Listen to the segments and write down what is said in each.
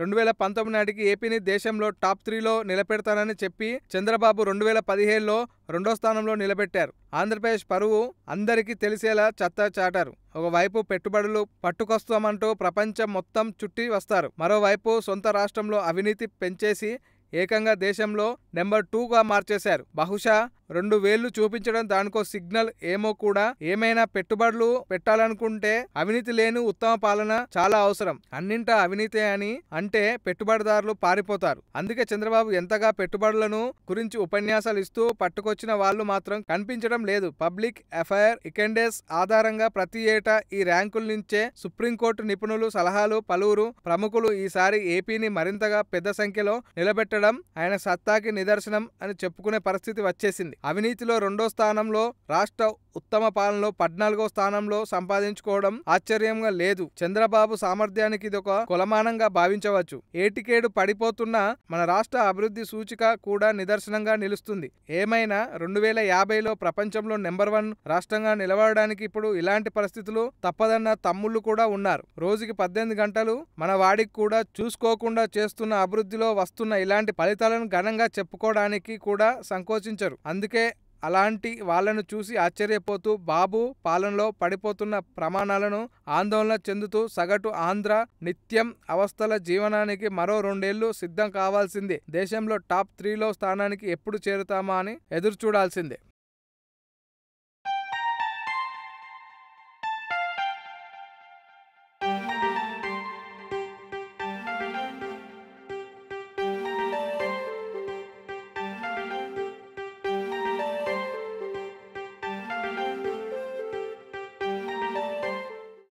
రెండు వేల పంతొమ్మిది నాటికి ఏపీని దేశంలో టాప్ త్రీలో నిలబెడతానని చెప్పి చంద్రబాబు రెండు వేల పదిహేడులో రెండో స్థానంలో నిలబెట్టారు. ఆంధ్రప్రదేశ్ పరువు అందరికీ తెలిసేలా చెత్త చాటారు. ఒకవైపు పెట్టుబడులు పట్టుకొస్తామంటూ ప్రపంచం మొత్తం చుట్టి వస్తారు. మరోవైపు సొంత రాష్ట్రంలో అవినీతి పెంచేసి ఏకంగా దేశంలో నెంబర్ టూగా మార్చేశారు. బహుశా రెండు వేళ్ళు చూపించడం దానికో సిగ్నల్ ఏమో కూడా. ఏమైనా పెట్టుబడులు పెట్టాలనుకుంటే అవినీతి లేని ఉత్తమ పాలన చాలా అవసరం. అన్నింటా అవినీతే అని అంటే పెట్టుబడిదారులు పారిపోతారు. అందుకే చంద్రబాబు ఎంతగా పెట్టుబడులను గురించి ఉపన్యాసాలు ఇస్తూ పట్టుకొచ్చిన వాళ్ళు మాత్రం కనిపించడం లేదు. పబ్లిక్ అఫైర్ ఇకెండేస్ ఆధారంగా ప్రతి ఏటా ఈ ర్యాంకుల నుంచే సుప్రీంకోర్టు నిపుణులు సలహాలు పలువురు ప్రముఖులు ఈసారి ఏపీని మరింతగా పెద్ద సంఖ్యలో నిలబెట్టడం ఆయన సత్తాకి నిదర్శనం అని చెప్పుకునే పరిస్థితి వచ్చేసింది. అవినీతిలో రెండో స్థానంలో రాష్ట్ర ఉత్తమ పాలనలో పద్నాలుగో స్థానంలో సంపాదించుకోవడం ఆశ్చర్యంగా లేదు. చంద్రబాబు సామర్థ్యానికి ఇదొక కొలమానంగా భావించవచ్చు. ఏటికేడు పడిపోతున్న మన రాష్ట్ర అభివృద్ధి సూచిక కూడా నిదర్శనంగా నిలుస్తుంది. ఏమైనా రెండు వేల యాభైలో ప్రపంచంలో నెంబర్ వన్ రాష్ట్రంగా నిలబడడానికి ఇప్పుడు ఇలాంటి పరిస్థితులు తప్పదన్న తమ్ముళ్ళు కూడా ఉన్నారు. రోజుకి పద్దెనిమిది గంటలు మన వాడికి కూడా చూసుకోకుండా చేస్తున్న అభివృద్ధిలో వస్తున్న ఇలాంటి ఫలితాలను ఘనంగా చెప్పుకోవడానికి కూడా సంకోచించరు. అందుకే అలాంటి వాళ్ళను చూసి ఆశ్చర్యపోతూ బాబు పాలనలో పడిపోతున్న ప్రమాణాలను ఆందోళన చెందుతూ సగటు ఆంధ్ర నిత్యం అవస్థల జీవనానికి మరో రెండేళ్ళు సిద్ధం కావాల్సిందే. దేశంలో టాప్ త్రీలో స్థానానికి ఎప్పుడు చేరుతామా అని ఎదురుచూడాల్సిందే.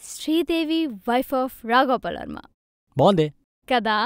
శ్రీదేవి వైఫ్ ఆఫ్ రాఘోపాల్ వర్మ బాగుందే కదా